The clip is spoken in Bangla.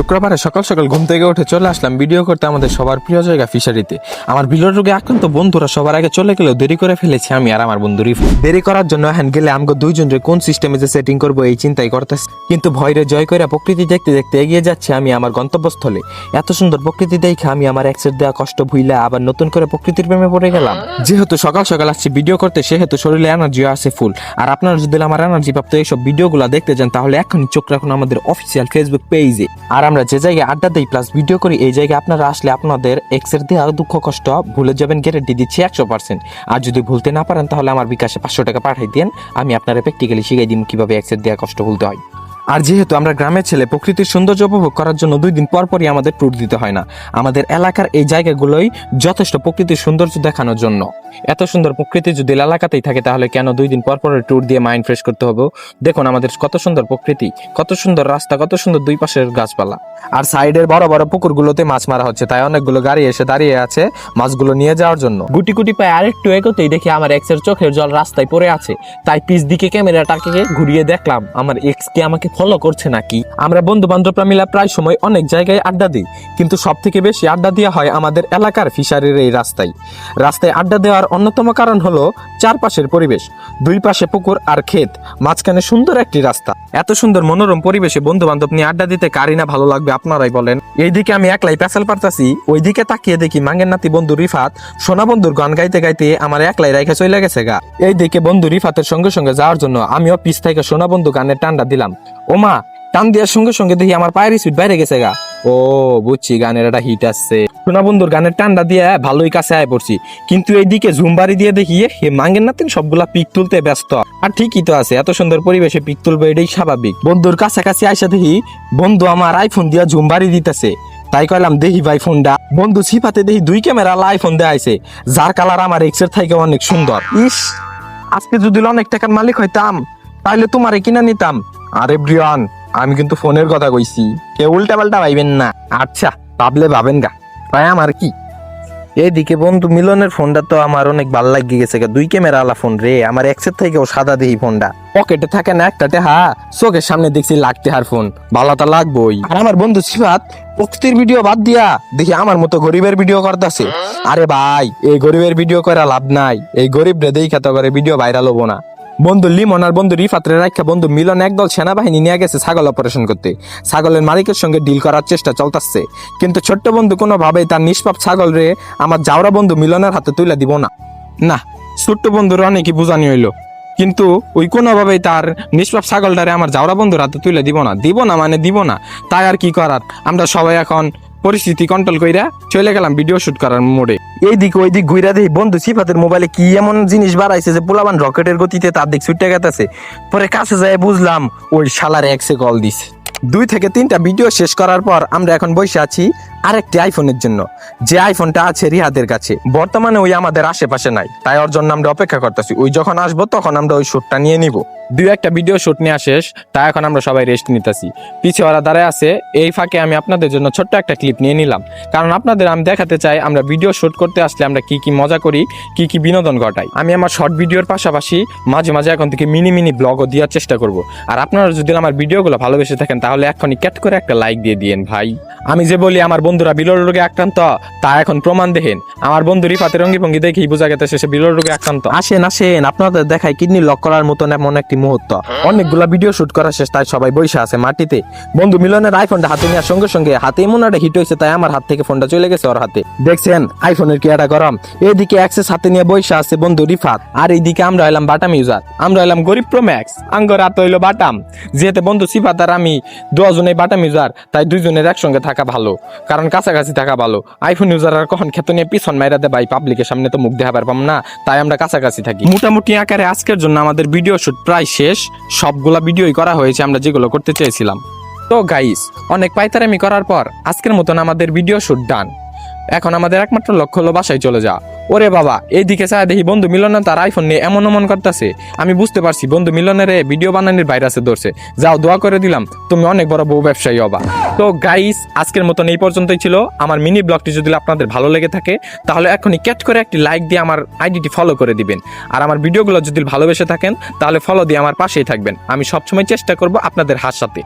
শুক্রবারে সকাল সকাল ঘুম থেকে উঠে চলে আসলাম ভিডিও করতে আমাদের সবার প্রিয় জায়গা ফিশারিতে। আমার বিলর রোগে আক্রান্ত বন্ধুরা সবার আগে চলে গেলেও দেরি করে ফেলেছি আমি আর আমার বন্ধু রিফু। দেরি করার জন্য এখন গেলে আমাকে দুইজনরে কোন সিস্টেমে যে সেটিং করব এই চিন্তাই করতেছি। কিন্তু ভয়রে জয় করে প্রকৃতি দেখতে দেখতে এগিয়ে যাচ্ছে আমি আমার গন্তব্যস্থলে। এত সুন্দর প্রকৃতি দেখে আমি আমার এক্সের দেওয়া কষ্ট ভুইলা আবার নতুন করে প্রকৃতির প্রেমে পড়ে গেলাম। যেহেতু সকাল সকাল আসছি ভিডিও করতে, সেহেতু শরীরে এনার্জি আছে ফুল আর আপনারা যদি আমার এনার্জি প্রাপ্ত এইসব ভিডিওগুলো দেখতে চান, তাহলে এখনই চোখ রাখুন আমাদের অফিসিয়াল ফেসবুক পেজে আর আমরা যে জায়গায় আড্ডা দিই প্লাস ভিডিও করি, এই জায়গায় আপনারা আসলে আপনাদের এক্সের দেওয়া দুঃখ কষ্ট ভুলে যাবেন গ্যারেন্টি দিচ্ছি একশো পার্সেন্ট আর যদি ভুলতে না পারেন, তাহলে আমার বিকাশে পাঁচশো টাকা পাঠাই দেন আমি আপনারা প্র্যাকটিক্যালি শিখাই দিন কীভাবে এক্সের দেওয়া কষ্ট ভুলতে হয়। আর যেহেতু আমরা গ্রামের ছেলে, প্রকৃতির সৌন্দর্য উপভোগ করার জন্য দুই দিন পর পরই আমাদের ট্যুর দিতে হয় না। আমাদের এলাকার এই জায়গাগুলোই যথেষ্ট প্রকৃতির সৌন্দর্য দেখানোর জন্য। এত সুন্দর প্রকৃতি যদি এলাকাতেই থাকে, তাহলে কেন দুই দিন পর পর ট্যুর দিয়ে মাইন্ড ফ্রেশ করতে হবে? দেখুন আমাদের কত সুন্দর প্রকৃতি, কত সুন্দর রাস্তা, কত সুন্দর দুই পাশের গাছপালা। আর সাইডের বড় বড় পুকুরগুলোতে মাছ মারা হচ্ছে, তাই অনেকগুলো গাড়ি এসে দাঁড়িয়ে আছে মাছগুলো নিয়ে যাওয়ার জন্য। গুটি গুটি পায়ে আরেকটু এগোতেই দেখি আমার এক্সের চোখের জল রাস্তায় পড়ে আছে। তাই পিছ দিকে ক্যামেরাটাকে ঘুরিয়ে দেখলাম, আমার এক্স কি আমাকে ফলো করছে নাকি? আমরা বন্ধু বান্ধবরা মিলে প্রায় সময় অনেক জায়গায় আড্ডা দিই, কিন্তু সব থেকে বেশি আড্ডা দেওয়া হয় আমাদের এলাকার ফিশারির এই রাস্তায়। রাস্তায় আড্ডা দেওয়ার অন্যতম কারণ হলো চারপাশের পরিবেশ, দুই পাশে পুকুর আর ক্ষেত, মাঝখানে সুন্দর একটি রাস্তা। এত সুন্দর মনোরম পরিবেশে বন্ধু বান্ধব নিয়ে আড্ডা দিতে কারি না ভালো লাগবে আপনারাই বলেন। এইদিকে আমি একলাই পেছাল পারতাছি, ওইদিকে তাকিয়ে দেখি মাঙ্গের নাতি বন্ধু রিফাত, সোনা বন্ধুর গান গাইতে গাইতে আমার একলাই রেখে চলে গেছে গা। এইদিকে বন্ধু রিফাতের সঙ্গে সঙ্গে যাওয়ার জন্য আমিও পিছ থেকে সোনা বন্ধু গানের টান্ডা দিলাম। ওমা, টান দেওয়ার সঙ্গে সঙ্গে দেখি আমার পায়ের স্পিড বাইরে গেছে গা। ও, বুঝছি, গানের একটা হিট আসছে। সোনা বন্ধুর গানের টান্ডা দিয়ে ভালোই কাছে আয় পড়ছি। কিন্তু এইদিকে ঝুমবাড়ি দিয়ে দেখি হে মাঙ্গের নাতিন সবগুলা পিক তুলতে ব্যস্ত। আর ঠিকই তো আছে, এত সুন্দর পরিবেশে পিক তুলবো এটাই স্বাভাবিক। বন্ধুর কাছাকাছি আইসা দেখি, বন্ধু আমার আইফোন দিয়া ঝুমবাড়ি দিতেছে। তাই কইলাম দেখি ভাই ফোনটা। বন্ধু ছিপাতে দেখি দুই ক্যামেরা আইফোন দেয়া আইছে। যার কালার আমার এক্সের থেকে অনেক সুন্দর। ইস, আজকে যদি অনেক টাকার মালিক হইতাম তাহলে তোমারে কিনা নিতাম। আরে ব্রিয়ান আমি কিন্তু ফোনের কথা কইছি। কে উল্টা পাল্টা ভাইবেন না। আচ্ছা ভাবলে ভাবেন গা। ভাই আমার কি? এদিকে বন্ধু মিলনের ফোনটা তো আমার অনেক ভালো লাগিয়ে গেছে গা। দুই ক্যামেরা আলা ফোন রে আমার এক্সের থেকেও সাদা দেহি ফোনটা। পকেটে থাকে না একটা টেহা চোখের সামনে দেখছি লাগতে হার ফোন। ভালো ভালোটা লাগবই। আর আমার বন্ধু সিফাত প্রকৃতির ভিডিও বাদ দিয়া দেখি আমার মতো গরিবের ভিডিও করতেছে। আরে ভাই এই গরিবের ভিডিও করা লাভ নাই। এই গরিব রে দেখা তো করে ভিডিও ভাইরাল হব না। বন্ধু লিমন আর বন্ধু রিফাতরে রাখা বন্ধু মিলন একদল সেনাবাহিনী নিয়ে গেছে ছাগল অপারেশন করতে। ছাগলের মালিকের সঙ্গে ডিল করার চেষ্টা চলতেছে। কিন্তু ছোট্ট বন্ধু কোনোভাবেই তার নিষ্পাপ ছাগল রে আমার জাওরা বন্ধু মিলনের হাতে তুলে দিব না। না, ছোট্ট বন্ধুর অনেকই বুঝানি হইল। কিন্তু ওই কোনোভাবেই তার নিষ্পাপ ছাগলটারে আমার জাওরা বন্ধুর হাতে তুলে দিব না। দিব না মানে দিব না। তাই আর কি করার? আমরা সবাই এখন পরিস্থিতি কন্ট্রোল কইরা চলে গেলাম ভিডিও শুট করার মোড়ে। এইদিক ওইদিক ওই দিক ঘুরা দেখি বন্ধু, সিফাতের মোবাইলে কি এমন জিনিস বাড়াইছে যে পোলাবান রকেটের গতিতে তার দিক ছুটে গেতেছে? পরে কাছে যায় বুঝলাম, ওই শালার এক্সে কল দিছে। দুই থেকে তিনটা ভিডিও শেষ করার পর আমরা এখন বসে আছি আরেকটি আইফোনের জন্য। যে আইফোনটা আছে রিহাদের কাছে। বর্তমানে ওই আমাদের আশেপাশে নাই। তাই ওর জন্য আমরা অপেক্ষা করতেছি। ওই যখন আসব, তখন আমরা ওই শ্যুটটা নিয়ে নিব। দুই একটা ভিডিও শুট নেওয়া শেষ। তাই এখন আমরা সবাই রেস্ট নিতেছি। পিছে ওরা দাঁড়ায় আছে। এই ফাঁকে আমি আপনাদের জন্য ছোট্ট একটা ক্লিপ নিয়ে নিলাম। কারণ আপনাদের আমি দেখাতে চাই, আমরা ভিডিও শ্যুট করতে আসলে আমরা কি কি মজা করি, কি কি বিনোদন ঘটাই। আমি আমার শর্ট ভিডিওর পাশাপাশি মাঝে মাঝে এখন থেকে মিনি মিনি ব্লগও দেওয়ার চেষ্টা করব। আর আপনারা যদি আমার ভিডিওগুলো ভালোবেসে থাকেন, তাহলে এখনই ক্যাট করে একটা লাইক দিয়ে দিয়েন ভাই। আমি যে বলি, আমার বন্ধুরা বিলোর রোগে আক্রান্ত। তা এখন প্রমাণ দেখেন আমার বন্ধু রিফাতের রঙ্গি ভঙ্গি দেখেই বোঝা গেছে সে বিলোর রোগে আক্রান্ত। আসেন আসেন, আপনাদের দেখায় কিডনি লক করার মতন এমন একটি মুহূর্ত। অনেকগুলা ভিডিও শুট করা শেষ, তাই সবাই বসে আছে মাটিতে। বন্ধু মিলনের আইফোনটা হাতে নেওয়ার সঙ্গে সঙ্গে হাতে এমন একটা হিট হয়েছে, তাই আমার হাত থেকে ফোনটা চলে গেছে ওর হাতে। দেখছেন আইফোনের কি একটা গরম। এদিকে অ্যাক্সেস হাতে নিয়ে বসে আছে বন্ধু রিফাত। আর এইদিকে আমরা হলাম বাটাম ইউজার আমরা হলাম গরিব প্রো ম্যাক্স আঙ্গর হাত হইল বাটাম যেহেতু বন্ধু সিফাত আর আমি দুজনেই বাটাম ইউজার তাই দুইজনের একসঙ্গে থাকা ভালো। কারণ কাছাকাছি থাকা ভালো। আইফোন ইউজার কখন খেতে নিয়ে পিছন মাইরাতে ভাই পাবলিকের সামনে তো মুখ দেখা পারবাম না, তাই আমরা কাছাকাছি থাকি। মোটামুটি আকারে আজকের জন্য আমাদের ভিডিও শুট প্রায় শেষ, সবগুলা ভিডিওই করা হয়েছে, আমরা যেগুলো করতে চেয়েছিলাম। তো গাইস অনেক পাইতারামি করার পর আজকের মতন আমাদের ভিডিও শুট ডান এখন আমাদের একমাত্র লক্ষ্য হলো বাসায় চলে যা ওরে বাবা, এইদিকে চায় দেখি বন্ধু মিলন তার আইফোন নিয়ে এমন এমন করতেছে। আমি বুঝতে পারছি বন্ধু মিলনের ভিডিও বানানোর ভাইরাসে ধরছে। যাও, দোয়া করে দিলাম, তুমি অনেক বড় বউ ব্যবসায়ী হবা। তো গাইস আজকের মতন এই পর্যন্তই ছিল। আমার মিনি ব্লগটি যদি আপনাদের ভালো লেগে থাকে, তাহলে এখনই ক্যাট করে একটি লাইক দিয়ে আমার আইডিটি ফলো করে দিবেন। আর আমার ভিডিওগুলো যদি ভালোবেসে থাকেন, তাহলে ফলো দিয়ে আমার পাশেই থাকবেন। আমি সবসময় চেষ্টা করব আপনাদের হাত সাথে।